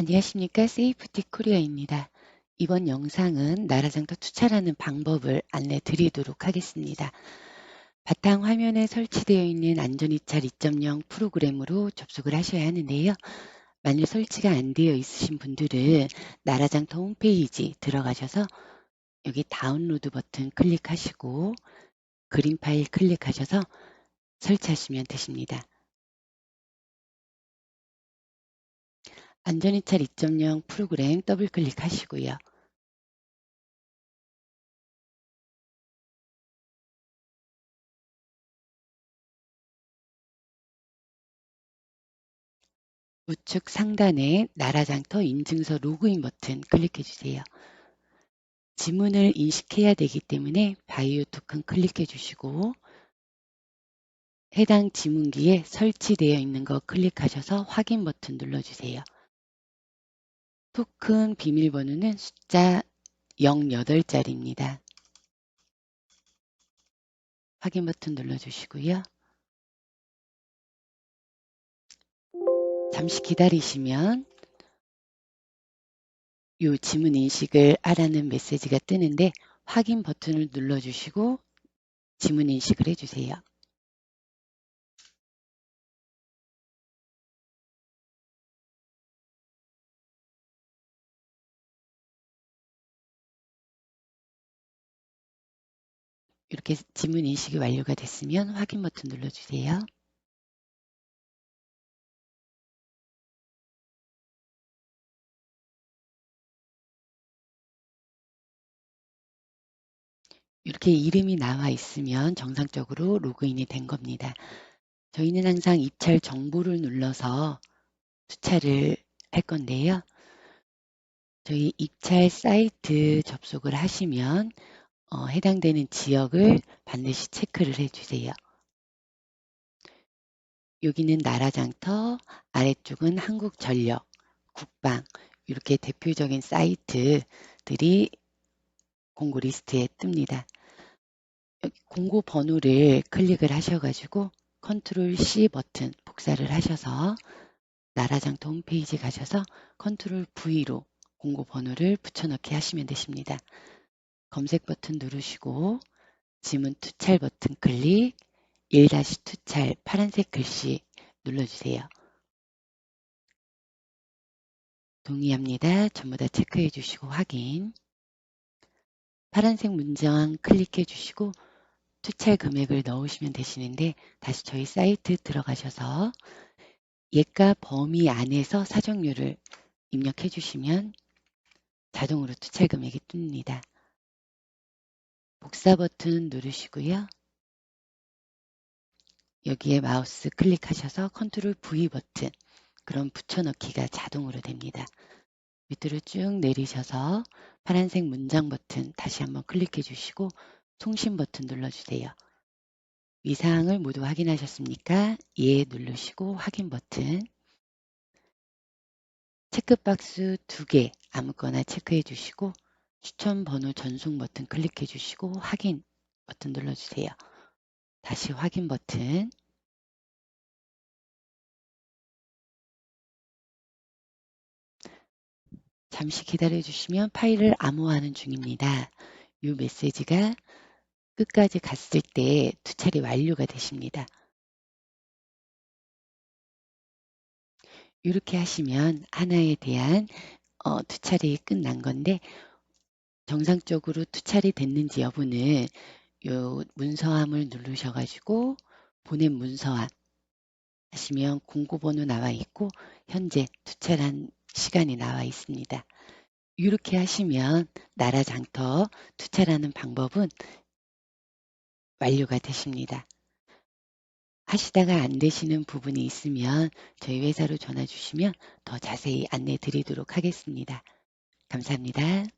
안녕하십니까 세이프티 코리아입니다. 이번 영상은 나라장터 투차라는 방법을 안내 드리도록 하겠습니다. 바탕 화면에 설치되어 있는 안전이찰 2.0 프로그램으로 접속을 하셔야 하는데요. 만일 설치가 안 되어 있으신 분들은 나라장터 홈페이지 들어가셔서 여기 다운로드 버튼 클릭하시고 그림 파일 클릭하셔서 설치하시면 되십니다. 안전이찰 2.0 프로그램 더블 클릭하시고요. 우측 상단에 나라장터 인증서 로그인 버튼 클릭해 주세요. 지문을 인식해야 되기 때문에 바이오 토큰 클릭해 주시고 해당 지문기에 설치되어 있는 거 클릭하셔서 확인 버튼 눌러주세요. 토큰 비밀번호는 숫자 08자리입니다. 확인 버튼 눌러주시고요. 잠시 기다리시면 이 지문 인식을 하라는 메시지가 뜨는데 확인 버튼을 눌러주시고 지문 인식을 해주세요. 이렇게 지문 인식이 완료가 됐으면 확인 버튼 눌러주세요. 이렇게 이름이 나와 있으면 정상적으로 로그인이 된 겁니다. 저희는 항상 입찰 정보를 눌러서 주차를 할 건데요. 저희 입찰 사이트 접속을 하시면 어, 해당되는 지역을 반드시 체크를 해주세요. 여기는 나라장터, 아래쪽은 한국전력, 국방 이렇게 대표적인 사이트들이 공고 리스트에 뜹니다. 공고 번호를 클릭을 하셔가지고 컨트롤 C 버튼 복사를 하셔서 나라장터 홈페이지 가셔서 컨트롤 V로 공고 번호를 붙여넣기 하시면 되십니다. 검색 버튼 누르시고 지문 투찰 버튼 클릭 1-투찰 파란색 글씨 눌러주세요. 동의합니다. 전부 다 체크해 주시고 확인 파란색 문장 클릭해 주시고 투찰 금액을 넣으시면 되시는데 다시 저희 사이트 들어가셔서 예가 범위 안에서 사정률을 입력해 주시면 자동으로 투찰 금액이 뜹니다. 복사 버튼 누르시고요. 여기에 마우스 클릭하셔서 컨트롤 V 버튼 그럼 붙여넣기가 자동으로 됩니다. 밑으로 쭉 내리셔서 파란색 문장 버튼 다시 한번 클릭해 주시고 송신 버튼 눌러주세요. 위상을 모두 확인하셨습니까? 예 누르시고 확인 버튼 체크박스 두 개 아무거나 체크해 주시고 추천 번호 전송 버튼 클릭해 주시고 확인 버튼 눌러주세요. 다시 확인 버튼 잠시 기다려 주시면 파일을 암호화하는 중입니다. 이 메시지가 끝까지 갔을 때 투찰이 완료가 되십니다. 이렇게 하시면 하나에 대한 어, 투찰이 끝난 건데 정상적으로 투찰이 됐는지 여부는 요 문서함을 누르셔가지고 보낸 문서함 하시면 공고번호 나와 있고 현재 투찰한 시간이 나와 있습니다. 이렇게 하시면 나라 장터 투찰하는 방법은 완료가 되십니다. 하시다가 안 되시는 부분이 있으면 저희 회사로 전화 주시면 더 자세히 안내 드리도록 하겠습니다. 감사합니다.